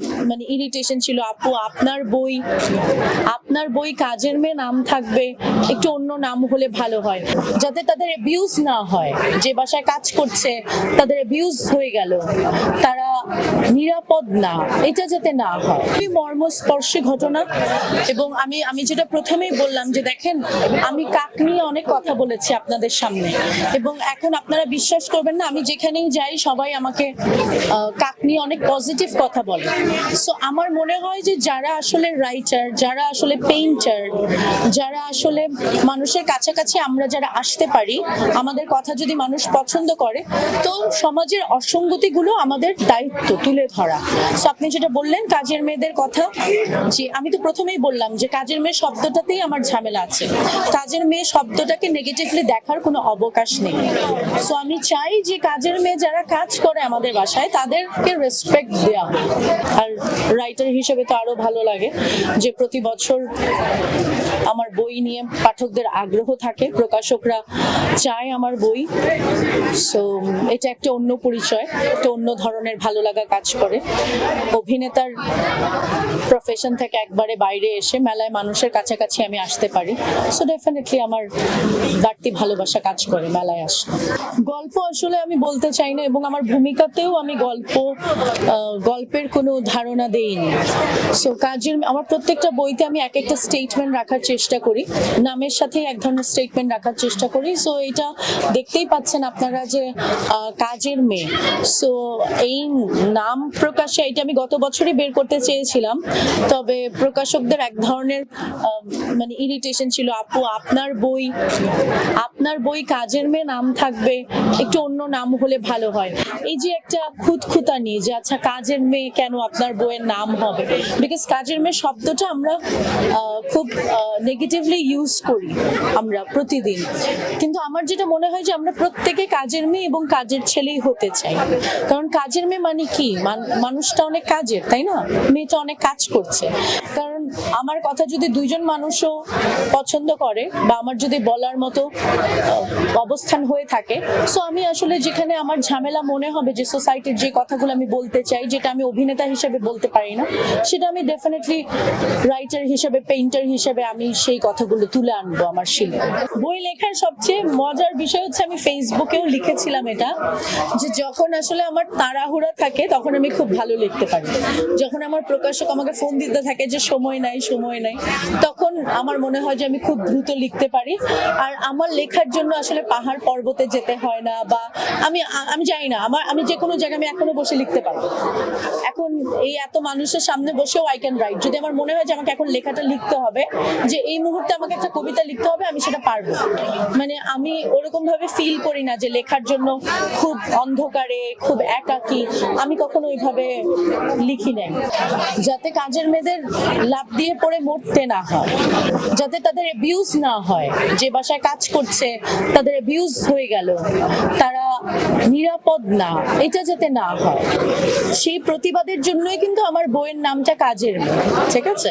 মানে ইরিটেশন ছিল, আপু, আপনার বই আপনার বই কাজের মেয়ে নাম থাকবে, একটু অন্য নাম হলে ভালো হয়। যাতে তাদের অ্যাবিউজ না হয়। যে বাসায় কাজ করছে, তাদের অ্যাবিউজ হয়ে গেল। তারা নিরাপদ না, এটা যাতে না হয়। খুবই মর্মস্পর্শী ঘটনা এবং আমি আমি যেটা প্রথমেই বললাম যে দেখেন, আমি কাক নিয়ে অনেক কথা বলেছি আপনাদের সামনে এবং এখন আপনারা বিশ্বাস করবেন না, আমি যেখানেই যাই সবাই আমাকে কাক নিয়ে অনেক পজিটিভ কথা বলে। সো আমার মনে হয় যে যারা আসলে রাইটার যারা আসলে পেইন্টার যারা আসলে মানুষের কাছাকাছি আমরা যারা আসতে পারি, আমাদের কথা যদি মানুষ পছন্দ করে, তো সমাজের অসঙ্গতিগুলো আমাদের দায়িত্ব। তুলে ধরা। সো আপনি যেটা বললেন, কাজের মেয়েদের কথা যে আমি তো প্রথমেই বললাম যে কাজের মেয়ে শব্দটাতেই আমার ঝামেলা আছে। কাজের মেয়ে শব্দটাকে নেগেটিভলি দেখার কোনো অবকাশ নেই। সো আমি চাই যে কাজের মেয়ে যারা কাজ করে আমাদের বাসায়, তাদেরকে রেসপেক্ট দেওয়া। আর রাইটার হিসেবে তো আরও ভালো লাগে যে প্রতি বছর আমার বই নিয়ে পাঠকদের আগ্রহ থাকে, প্রকাশকরা চায় আমার বই। সো এটা একটা অন্য পরিচয়, একটা অন্য ধরনের ভালো লাগা কাজ করে। অভিনেতার প্রফেশন থেকে একবারে বাইরে এসে মেলায় মানুষের কাছাকাছি আমি আসতে পারি। সো ডেফিনেটলি আমার বাড়তি ভালোবাসা কাজ করে মেলায় আসলে গল্প আসলে আমি বলতে চাই না, এবং আমার ভূমিকাতেও আমি গল্প গল্পের কোনো ধারণা দেইনি। সো কাজের, আমার প্রত্যেকটা বইতে আমি এক একটা স্টেটমেন্ট রাখার করি। নামের সাথে এক ধরনের স্টেটমেন্ট রাখার চেষ্টা করি। সো এটা দেখতেই পাচ্ছেন আপনারা যে কাজের মেয়ে। সো এই নাম প্রকাশে, এটা আমি গত বছরই বের করতে চেয়েছিলাম। তবে প্রকাশকদের এক ধরনের মানে ইরিটেশন ছিল, আপু, আপনার বই আপনার বই কাজের মেয়ে নাম থাকবে, একটু অন্য নাম হলে ভালো হয়। এই যে একটা খুঁতখুতানি যে আচ্ছা কাজের মেয়ে কেন আপনার বইয়ের নাম হবে? বিকজ কাজের মেয়ে শব্দটা আমরা খুব নেগেটিভলি ইউজ করি আমরা প্রতিদিন। কিন্তু আমার যেটা মনে হয় যে আমরা প্রত্যেকে কাজের মেয়ে এবং কাজের ছেলেই হতে চাই। কারণ কাজের মেয়ে মানে কি? মানুষটা অনেক কাজের, তাই না? মেয়েটা অনেক কাজ করছে। কারণ আমার কথা যদি দুইজন মানুষও পছন্দ করে বা আমার যদি বলার মতো অবস্থান হয়ে থাকে সো আমি আসলে যেখানে আমার ঝামেলা মনে হবে যে সোসাইটির যে কথাগুলো আমি বলতে চাই, যেটা আমি অভিনেতা হিসেবে বলতে পারি না, সেটা আমি ডেফিনেটলি রাইটার হিসেবে পেইন্টার হিসেবে আমি সেই কথাগুলো তুলে আনব আমার শিল্পে। বই লেখার সবচেয়ে মজার বিষয় হচ্ছে আমি ফেসবুকেও লিখেছিলাম এটা, যে যখন আসলে আমার তাড়াহুড়া থাকে তখন আমি খুব ভালো লিখতে পারি। যখন আমার প্রকাশক আমাকে ফোন দিতে থাকে যে সময় নাই সময় নাই, তখন আমার মনে হয় যে আমি খুব দ্রুত লিখতে পারি। আর আমার লেখার জন্য আসলে পাহাড় পর্বতে যেতে হয় না বা আমি আমি জানি না, আমার, আমি যে কোনো জায়গায় আমি এখনও বসে লিখতে পারব এখন এই এত মানুষের সামনে বসেও আই ক্যান রাইট যদি আমার মনে হয় যে আমাকে এখন লেখাটা লিখতে হবে, যে এই মুহূর্তে আমাকে একটা কবিতা লিখতে হবে, আমি সেটা পারব। মানে আমি ওরকম ভাবে ফিল করি না যে লেখার জন্য খুব অন্ধকারে, খুব একাকী, আমি কখনো ওইভাবে লিখি নাই। যাতে কাজের মেয়েদের লাভ দিয়ে পড়ে মরতে না হয়, যাতে তাদের অ্যাবিউজ না হয়, যে বাসায় কাজ করছে, তাদের অ্যাবিউজ হয়ে গেল, তারা নিরাপদ না, এটা যাতে না হয়। সেই প্রতিবাদের জন্যই কিন্তু আমার বইয়ের নামটা কাজের মেয়ে, ঠিক আছে?